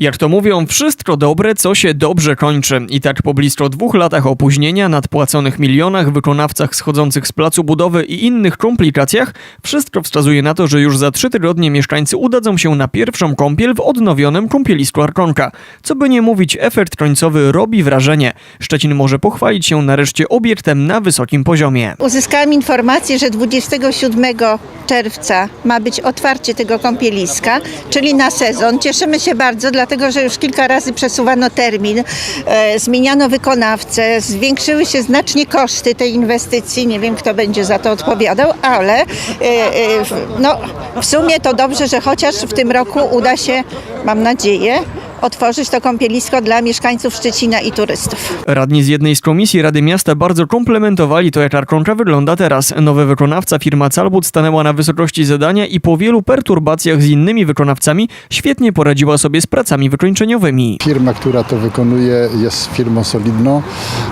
Jak to mówią, wszystko dobre, co się dobrze kończy. I tak po blisko dwóch latach opóźnienia, nadpłaconych milionach, wykonawcach schodzących z placu budowy i innych komplikacjach, wszystko wskazuje na to, że już za trzy tygodnie mieszkańcy udadzą się na pierwszą kąpiel w odnowionym kąpielisku Arkonka. Co by nie mówić, efekt końcowy robi wrażenie. Szczecin może pochwalić się nareszcie obiektem na wysokim poziomie. Uzyskałam informację, że 27 czerwca ma być otwarcie tego kąpieliska, czyli na sezon. Cieszymy się bardzo, dlatego że już kilka razy przesuwano termin, e, zmieniano wykonawcę, zwiększyły się znacznie koszty tej inwestycji. Nie wiem, kto będzie za to odpowiadał, ale e, e, no, w sumie to dobrze, że chociaż w tym roku uda się, mam nadzieję, otworzyć to kąpielisko dla mieszkańców Szczecina i turystów. Radni z jednej z komisji Rady Miasta bardzo komplementowali to, jak Arkonka wygląda teraz. Nowy wykonawca firma Calbut stanęła na wysokości zadania i po wielu perturbacjach z innymi wykonawcami świetnie poradziła sobie z pracami wykończeniowymi. Firma, która to wykonuje, jest firmą solidną.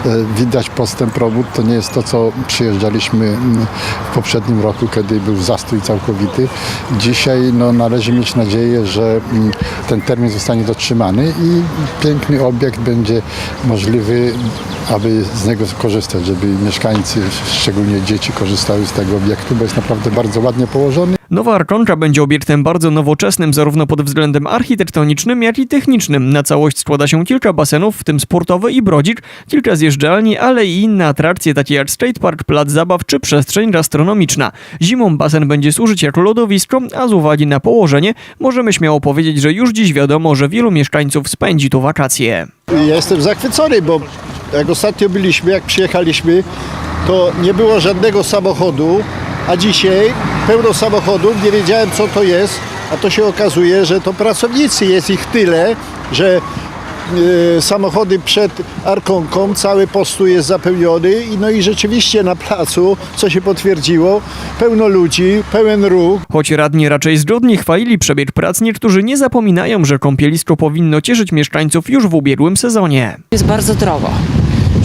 E, Widać postęp robót. To nie jest to, co przyjeżdżaliśmy mm, w poprzednim roku, kiedy był zastój całkowity. Dzisiaj no, należy mieć nadzieję, że mm, ten termin zostanie dotrzymany i piękny obiekt będzie możliwy, aby z niego skorzystać, żeby mieszkańcy, szczególnie dzieci, korzystały z tego obiektu, bo jest naprawdę bardzo ładnie położony. Nowa Arkonka będzie obiektem bardzo nowoczesnym zarówno pod względem architektonicznym, jak i technicznym. Na całość składa się kilka basenów, w tym sportowy i brodzik, kilka zjeżdżalni, ale i inne atrakcje takie jak skate park, plac zabaw czy przestrzeń gastronomiczna. Zimą basen będzie służyć jako lodowisko, a z uwagi na położenie możemy śmiało powiedzieć, że już dziś wiadomo, że wielu mieszkańców spędzi tu wakacje. Jestem zachwycony, bo jak ostatnio byliśmy, jak przyjechaliśmy, to nie było żadnego samochodu, a dzisiaj pełno samochodów, nie wiedziałem co to jest, a to się okazuje, że to pracownicy, jest ich tyle, że e, samochody przed Arkonką, cały postój jest zapełniony i no i rzeczywiście na placu, co się potwierdziło, pełno ludzi, pełen ruch. Choć radni raczej zgodnie chwalili przebieg prac, niektórzy nie zapominają, że kąpielisko powinno cieszyć mieszkańców już w ubiegłym sezonie. Jest bardzo drogo.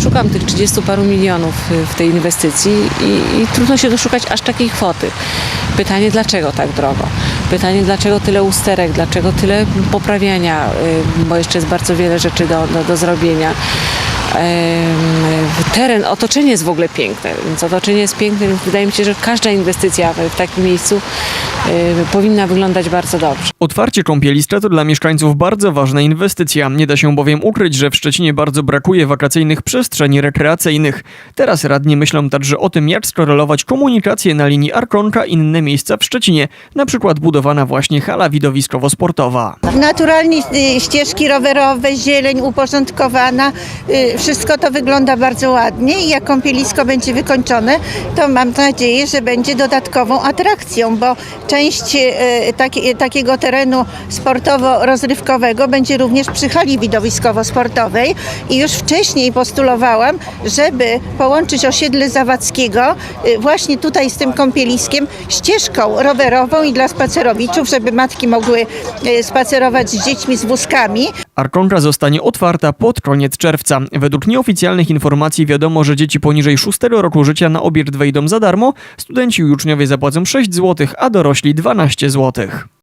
Szukam tych 30 paru milionów y, w tej inwestycji i, i trudno się doszukać aż takiej kwoty. Pytanie, dlaczego tak drogo? Pytanie, dlaczego tyle usterek, dlaczego tyle poprawiania, y, bo jeszcze jest bardzo wiele rzeczy do, do, do zrobienia. Teren, otoczenie jest w ogóle piękne, więc otoczenie jest piękne, wydaje mi się, że każda inwestycja w, takim miejscu powinna wyglądać bardzo dobrze. Otwarcie kąpieliska to dla mieszkańców bardzo ważna inwestycja. Nie da się bowiem ukryć, że w Szczecinie bardzo brakuje wakacyjnych przestrzeni rekreacyjnych. Teraz radni myślą także o tym, jak skorelować komunikację na linii Arkonka i inne miejsca w Szczecinie, na przykład budowana właśnie hala widowiskowo-sportowa. Naturalnie y, ścieżki rowerowe, zieleń uporządkowana, y, wszystko to wygląda bardzo ładnie i jak kąpielisko będzie wykończone, to mam nadzieję, że będzie dodatkową atrakcją, bo część y, taki, takiego terenu sportowo-rozrywkowego będzie również przy hali widowiskowo-sportowej i już wcześniej postulowałam, żeby połączyć osiedle Zawadzkiego y, właśnie tutaj z tym kąpieliskiem ścieżką rowerową i dla spacerowiczów, żeby matki mogły y, spacerować z dziećmi z wózkami. Arkonka zostanie otwarta pod koniec czerwca. Według nieoficjalnych informacji wiadomo, że dzieci poniżej 6 roku życia na obiekt wejdą za darmo, studenci i uczniowie zapłacą 6 zł, a dorośli 12 zł.